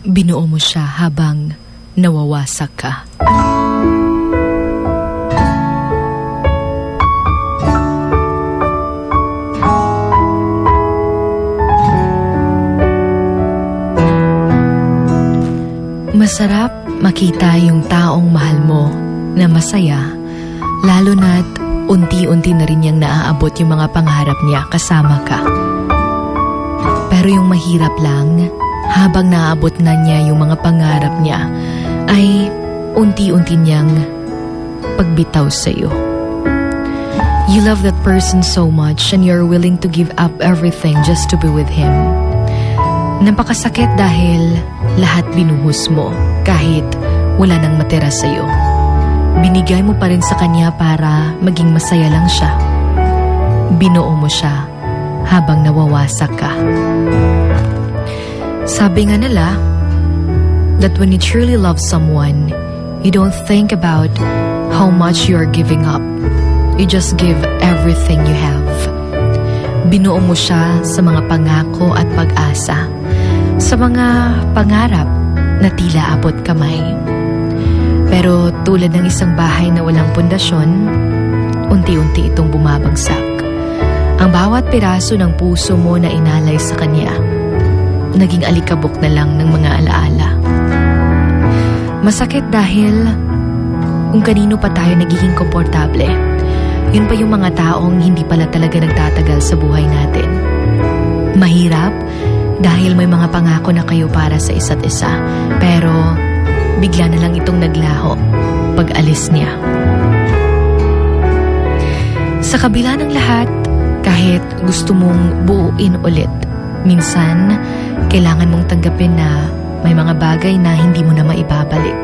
Binuo mo siya habang nawawasak ka. Masarap makita yung taong mahal mo na masaya, lalo na't unti-unti na rin niyang naaabot yung mga pangarap niya kasama ka. Pero yung mahirap lang, habang naaabot na niya yung mga pangarap niya, ay unti-unti niyang pagbitaw sa'yo. You love that person so much and you're willing to give up everything just to be with him. Napakasakit dahil lahat binuhos mo kahit wala nang matira sa'yo. Binigay mo pa rin sa kanya para maging masaya lang siya. Binuo mo siya habang nawawasak ka. Sabi nga nila that when you truly love someone, you don't think about how much you are giving up. You just give everything you have. Binuo mo siya sa mga pangako at pag-asa. Sa mga pangarap na tila abot kamay. Pero tulad ng isang bahay na walang pundasyon, unti-unti itong bumabagsak. Ang bawat piraso ng puso mo na inalay sa kanya, naging alikabok na lang ng mga alaala. Masakit dahil kung kanino pa tayo nagiging komportable, yun pa yung mga taong hindi pala talaga nagtatagal sa buhay natin. Mahirap dahil may mga pangako na kayo para sa isa't isa, pero bigla na lang itong naglaho pag alis niya. Sa kabila ng lahat, kahit gusto mong buuin ulit, minsan kailangan mong tanggapin na may mga bagay na hindi mo na maibabalik.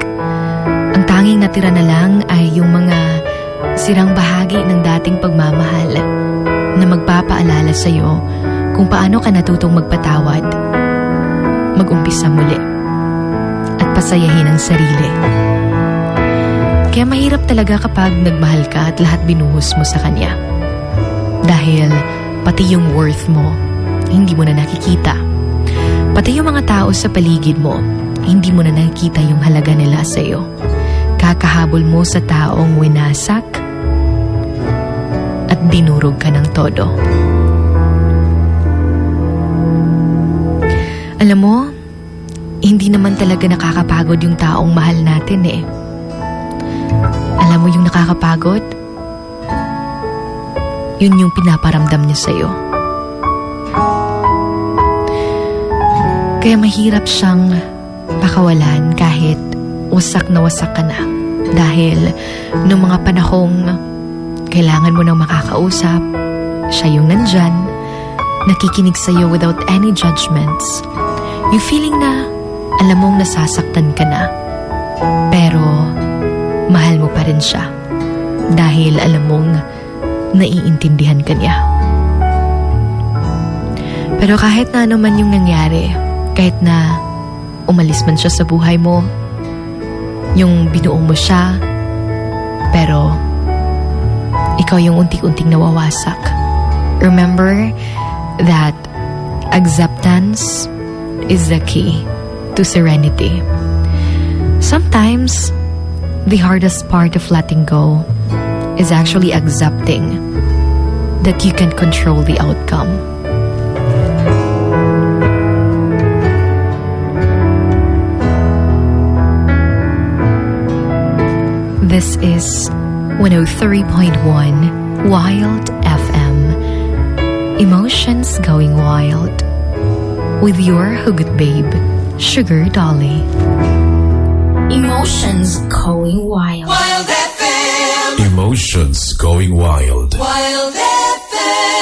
Ang tanging natira na lang ay yung mga sirang bahagi ng dating pagmamahal na magpapaalala sa iyo kung paano ka natutong magpatawad, mag-umpisa muli, at pasayahin ang sarili. Kaya mahirap talaga kapag nagmahal ka at lahat binuhos mo sa kanya. Dahil pati yung worth mo, hindi mo na nakikita. Pati yung mga tao sa paligid mo, hindi mo na nakikita yung halaga nila sa iyo. Kakahabol mo sa taong winasak at dinurog ka ng todo. Alam mo, hindi naman talaga nakakapagod yung taong mahal natin eh. Alam mo yung nakakapagod? Yun yung pinaparamdam niya sa'yo. Kaya mahirap siyang pakawalan kahit wasak na wasak ka na. Dahil nung mga panahong kailangan mo nang makakausap, siya yung nandyan, nakikinig sa'yo without any judgments. Yung feeling na alam mong nasasaktan ka na. Pero mahal mo pa rin siya. Dahil alam mong naiintindihan ka niya. Pero kahit na ano man yung nangyari, kahit na umalis man siya sa buhay mo, yung binuo mo siya, pero ikaw yung unti-unting nawawasak. Remember that acceptance is the key to serenity. Sometimes, the hardest part of letting go is actually accepting that you can control the outcome. This is 103.1 Wild FM. Emotions going wild. With your hugot babe, Sugar Dolly. Emotions going wild. Wild FM. Emotions going wild. Wild FM.